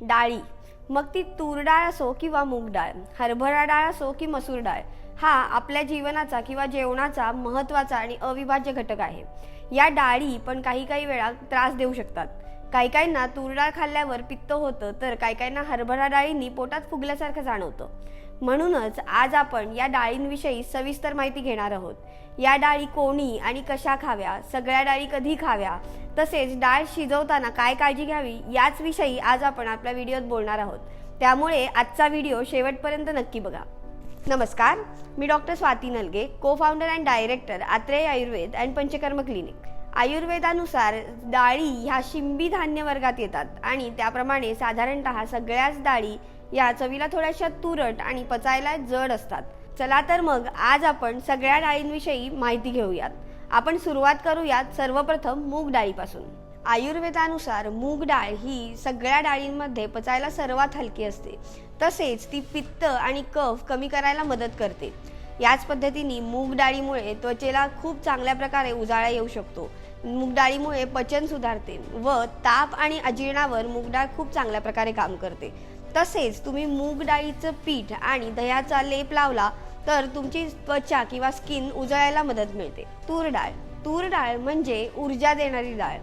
डाळी. मग ती तूर डाळ असो किंवा मूग डाळ हरभरा डाळ असो की मसूर डाळ हा आपल्या जीवनाचा किंवा जेवणाचा महत्त्वाचा आणि अविभाज्य घटक आहे. या डाळी पण काही काही वेळा त्रास देऊ शकतात. काही काहींना तूर डाळ खाल्ल्यावर पित्त होतं तर काही काहींना हरभरा डाळींनी पोटात फुगल्यासारखं जाणवतं. म्हणूनच आज आपण या डाळींविषयी सविस्तर माहिती घेणार आहोत. या डाळी कोणी आणि कशा खाव्या सगळ्या डाळी कधी खाव्या तसेच डाळ शिजवताना काय काळजी घ्यावी याच विषयी आज आपण आपल्या व्हिडिओत बोलणार आहोत. त्यामुळे आजचा व्हिडिओ शेवटपर्यंत नक्की बघा. नमस्कार मी doctor Swati Nalage cofounder and director Atreya Ayurveda and Panchakarma clinic आयुर्वेदानुसार डाळी ह्या शिंबी धान्य वर्गात येतात आणि त्याप्रमाणे साधारणतः सगळ्याच डाळी या चवीला थोड्याशा तुरट आणि पचायला जड असतात. चला तर मग आज आपण सगळ्या डाळींविषयी माहिती घेऊयात. आपण सुरुवात करूयात सर्वप्रथम मूग डाळीपासून. आयुर्वेदानुसार मूग डाळ ही सगळ्या डाळींमध्ये पचायला सर्वात हलकी असते. तसेच ती पित्त आणि कफ कमी करायला मदत करते. याच पद्धतीने मूग डाळीमुळे त्वचेला खूप चांगल्या प्रकारे उजाळा येऊ शकतो. मूग डाळीमुळे पचन सुधारते व ताप आणि अजीर्णावर मूग डाळ खूप चांगल्या प्रकारे काम करते. तसेच तुम्ही मूग डाळीचं पीठ आणि दह्याचा लेप लावला तर तुमची त्वचा किंवा स्किन उजळायला मदत मिळते. तूर डाळ. तूर डाळ म्हणजे ऊर्जा देणारी डाळ.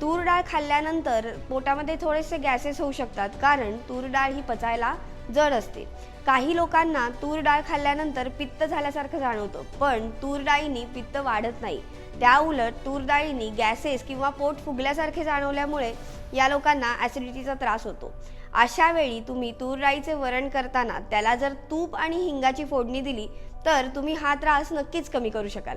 तूर डाळ खाल्ल्यानंतर पोटामध्ये थोडेसे गॅसेस होऊ शकतात कारण तूर डाळ ही पचायला जड असते. काही लोकांना तूर डाळ खाल्ल्यानंतर पित्त झाल्यासारखं जाणवतं पण तूर डाळीनी पित्त वाढत नाही. त्या उलट तूर डाळीनी गॅसेस किंवा पोट फुगल्यासारखे जाणवल्यामुळे या लोकांना ॲसिडिटीचा त्रास होतो. अशा वेळी तुम्ही तूर डाळीचे वरण करताना त्याला जर तूप आणि हिंगाची फोडणी दिली तर तुम्ही हा त्रास नक्कीच कमी करू शकाल.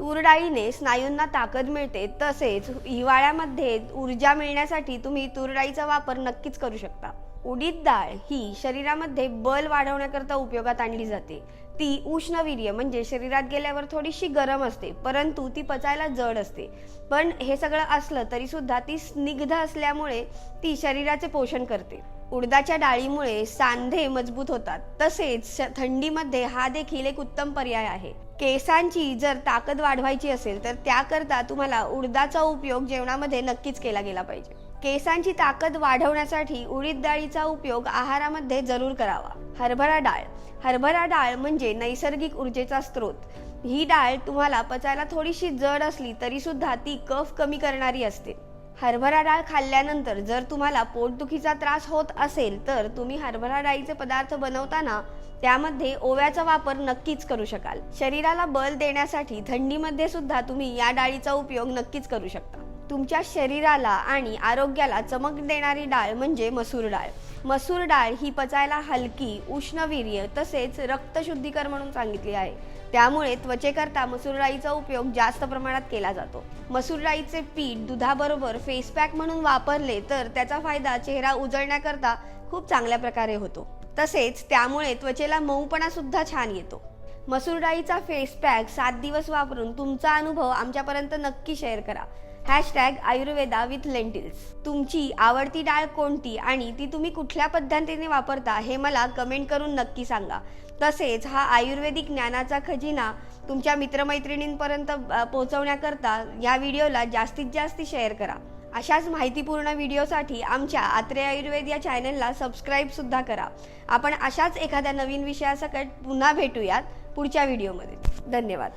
तूरडाळीने स्नायूंना ताकद मिळते तसेच हिवाळ्यामध्ये ऊर्जा मिळण्यासाठी तुम्ही तूरडाळीचा वापर नक्कीच करू शकता. उडीद डाळ ही शरीरामध्ये बल वाढवण्याकरता उपयोगात आणली जाते. ती उष्णवीर्य म्हणजे शरीरात गेल्यावर थोडीशी गरम असते परंतु ती पचायला जड असते. पण हे सगळं असलं तरीसुद्धा ती स्निग्ध असल्यामुळे ती शरीराचे पोषण करते. उडदाच्या डाळीमुळे सांधे मजबूत होतात. तसेच थंडीमध्ये हा देखील एक उत्तम पर्याय आहे. केसांची जर ताकद वाढवायची असेल तर त्याकरता तुम्हाला उडदाचा उपयोग जेवणामध्ये नक्कीच केला गेला पाहिजे. केसांची ताकद वाढवण्यासाठी उडीद डाळीचा उपयोग आहारामध्ये जरूर करावा. हरभरा डाळ. हरभरा डाळ म्हणजे नैसर्गिक ऊर्जेचा स्रोत. ही डाळ तुम्हाला पचायला थोडीशी जड असली तरी सुद्धा ती कफ कमी करणारी असते. हरभरा डाळ खाल्ल्यानंतर जर तुम्हाला पोटदुखीचा त्रास होत असेल तर तुम्ही हरभरा डाळीचे पदार्थ बनवताना त्यामध्ये ओव्याचा वापर नक्कीच करू शकाल. शरीराला बल देण्यासाठी थंडीमध्ये सुद्धा तुम्ही या डाळीचा उपयोग नक्कीच करू शकता. तुमच्या शरीराला आणि आरोग्याला चमक देणारी डाळ म्हणजे मसूर डाळ. मसूर डाळ ही पचायला हलकी उष्णवीर्य तसेच रक्तशुद्धीकर म्हणून सांगितली आहे. त्यामुळे त्वचेकरता मसूर डाळीचा उपयोग जास्त प्रमाणात केला जातो. मसूर डाळीचे पीठ दुधाबरोबर फेस पॅक म्हणून वापरले तर त्याचा फायदा चेहरा उजळण्याकरता खूप चांगल्या प्रकारे होतो. तसेच त्यामुळे त्वचेला मऊपणा सुद्धा छान येतो. मसूर डाळीचा फेस पॅक सात दिवस वापरून तुमचा अनुभव आमच्यापर्यंत नक्की शेअर करा. Hashtag Ayurveda with lentils. तुमची आवडती डाळ कोणती आणि ती तुम्ही कुठल्या पद्धतीने वापरता हे मला कमेंट करून नक्की सांगा. तसेच हा आयुर्वेदिक ज्ञानाचा खजिना तुमच्या मित्रमैत्रिणींपर्यंत पोहोचवण्याकरता या व्हिडिओला जास्तीत जास्त शेअर करा. अशाच माहितीपूर्ण व्हिडिओसाठी आमच्या आत्रे आयुर्वेद या चॅनलला सबस्क्राईबसुद्धा करा. आपण अशाच एखाद्या नवीन विषयासकट पुन्हा भेटूयात पुढच्या व्हिडिओमध्ये. धन्यवाद.